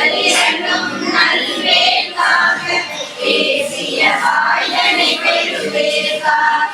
முழந்தாள் கதிர்வேல் காக்க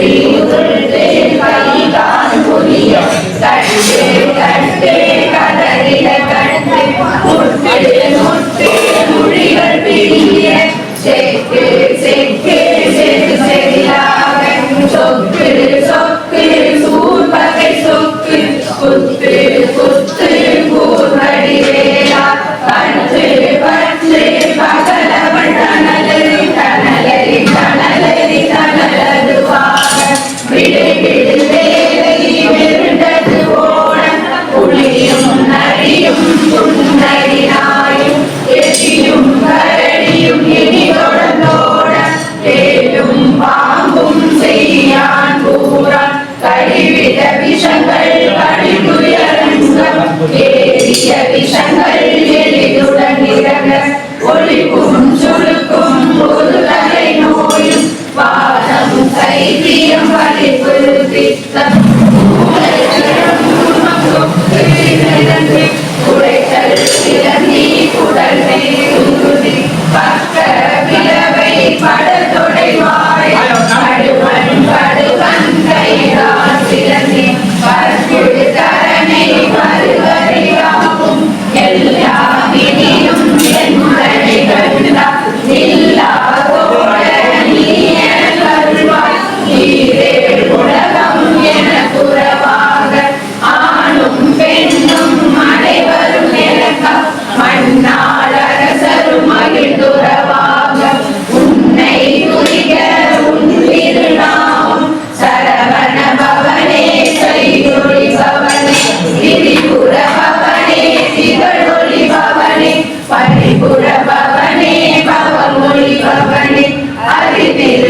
і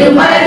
Ele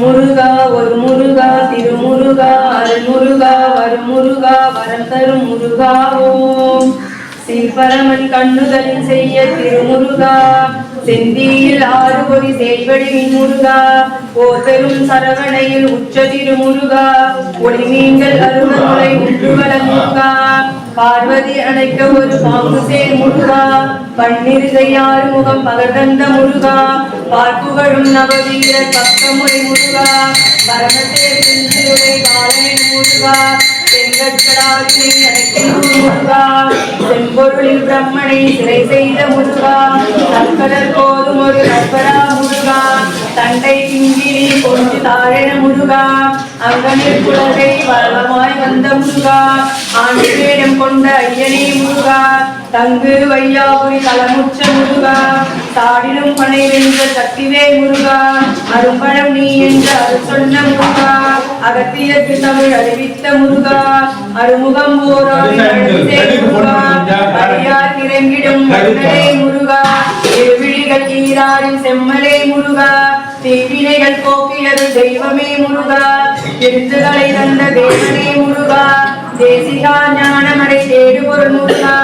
முருகா ஒரு முருகா திருமுருகா அருள்முருகா வரும் முருகா வரம் தரும் முருகா ஓம். ஸ்ரீ பரமன் கண்ணுதலில் செய்ய திருமுருகா. செந்தியில் ஆறு பொறி சேவடி முருகா ஓ சரவணையில் உச்சதிரு முருகா ஒளி நீங்கள் அருவமுறை உற்றுவல முருகா பார்வதி அணைக்க ஒரு பாம்பு சேர் முருகா பன்னிருகையாறு முகம் பகர்ந்த முருகா பார்ப்புகழும் நவவீர பக்கமுறை முருகா பரமசேர் செஞ்சுரை பாலனின் முருகா செங்கற்கடாவினை அடைக்கும் முருகா. செம்பொருளில் பிரம்மனை சிறை செய்த முருகா. தற்கடல் போதும் ஒரு ரப்பரா முருகா. தண்டை கிங்கிரி கொண்டு தாழன முருகா. அங்கனில் குழந்தை வளமாய் வந்த முருகா. ஆண்டு வேடம் கொண்ட ஐயனே முருகா. தங்கு வையாபுரி தலமுச்ச முருகா. தாடிலும் பனை வென்ற சக்திவே முருகா. அரும்பழம் நீ என்று அருள் சொன்ன முருகா. அகத்தியத்து தமிழ் அறிவித்த முருகா அருமுகம் அழுத்தே முருகா அடியார் இறங்கிடும் மன்னரே முருகா திருவிழிகள் ஈராரின் செம்மலே முருகா தீவினைகள் போக்கியது தெய்வமே முருகா திருத்துகளை தந்த தேவனே முருகா தேசிகா ஞானமடை தேடுபொருள் முருகா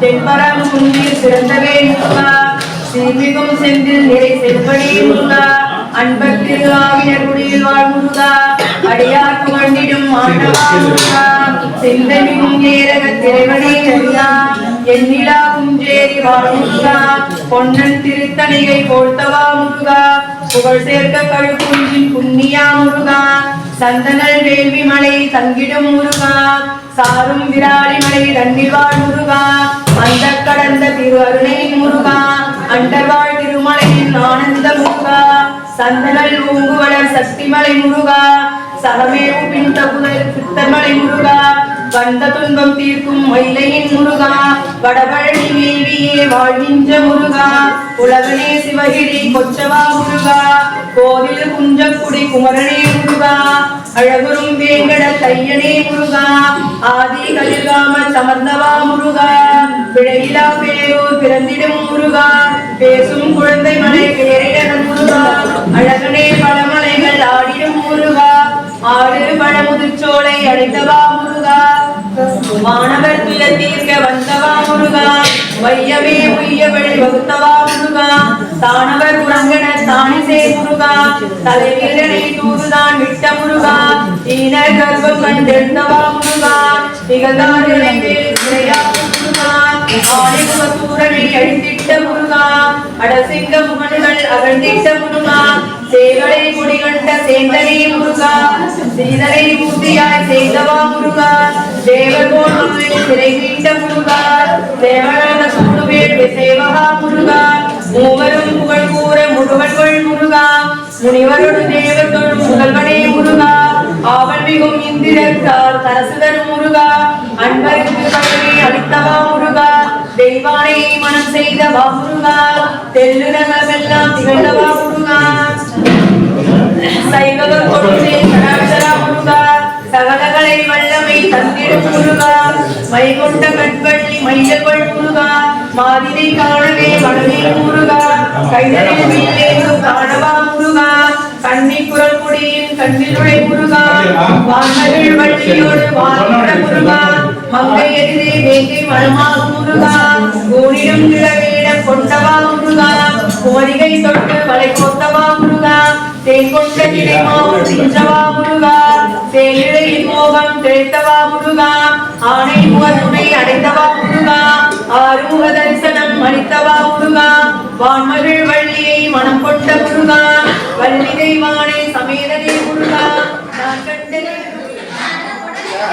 தென்பரம் குன்றில் சிறந்தவே முருகா சீர்மிகும் செந்தில் நிறை செல்வடி முருகா. அன்பத்தில் ஆவினர் குடியில் அடியார் புகழ்ந்திடும் ஆண்டவா முருகா. நேரக திரைவனே முருகா எண்ணிலா குஞ்சேரி வாழ் பொன்னன் திருத்தணிகை போழ்த்தவா முருகா. புகழ் சேர்க்க கழுக்குஞ்சின் புண்ணியா முருகா. சந்தனல் வேள்வி மலை தங்கிடும் முருகா. சாரும் விராடி மலை தன்னிவாழ் முருகா. அந்த கடந்த திரு அருணை முருகா. அண்டர்வாழ் திருமலையின் ஆனந்த முருகா சந்தனல் ஊங்குவளர் சக்திமலை முருகா சகமேவு பின் தகுதல் சித்தமலை முருகா வந்த துன்பம் தீர்க்கும் மயிலையின் முருகா வடபழனி வேவியே வாழ்கின்ற முருகா உலகனே சிவகிரி கொச்சவா முருகா கோவில் குஞ்சக்குடி குமரனே முருகா அழகுரும் வேங்கட தையனே முருகா ஆதி கலிகாம சமர்ந்தவா முருகா. பிழையிலா பேரூர் பிறந்திடும் முருகா பேசும் குழந்தை மலை பேரிடர் முருகா அழகனே பழமலைகள் ஆடிடும் முருகா ஆடு பழமுதிர்ச்சோலை அடைந்தவா முருகா மாணவர் துய தீர்க்க வந்தவா முருகா வையமே உய்யவழி வகுத்தவா முருகா தானவர் உறங்கன தானிசே முருகா தலைவீரனை தூதுதான் விட்ட முருகா ஈன கர்வம் கண்டெழுந்தவா முருகா நிகழ்ந்தாரினை வேல் சிறையாக்கும் முருகா அடசிங்க முகன்கள் அகழ்ந்திட்ட முருகா சேவலை குடிகண்ட சேந்தனே முருகா சீதனை மூர்த்தியாய் செய்தவா முருகா தேவர் போல் சிறை மீட்ட முருகா தேவனாக சூடுவேல் சேவகா முருகா மூவரும் புகழ் கூற முருகா முனிவரோடு தேவர்கள் முதல்வனே முருகா மிகும் இந்திரத்தால் தரசுதர் முருகா அன்பருக்கு அளித்தவா தெய்வானை மனம் செய்த வாமுருகா தெல்லுலகமெல்லாம் திகழ்ந்த வாமுருகா சைவகம் கொடுத்தே கடாட்சரா முருகா சகலகளை வல்லமை தந்திடும் முருகா மைகொண்ட கண்வள்ளி மையகொள் முருகா மாதினை காணவே மனதில் முருகா கைதலில் வில்லேது காணவா முருகா கண்ணி குரல் குடியின் கண்ணிலுடை முருகா வானவில் வள்ளியோடு வானுட முருகா மங்கை எதிரே வேங்கை மனமாக முருகா கோடிடும் கிழவேடம் கொண்டவா முருகா கோரிகை தொட்டு வளை கொத்தவா முருகா தேன் கொண்ட கிடைமாவும் சிஞ்சவா முருகா தேயிழையின் மோகம் திளைத்தவா முருகா ஆணை முகத்துணை அடைந்தவா முருகா ஆறுமுக தரிசனம் அளித்தவா முருகா வான்மகள் வள்ளியை மனம் கொண்ட முருகா வள்ளி தெய்வானை சமேதனே முருகா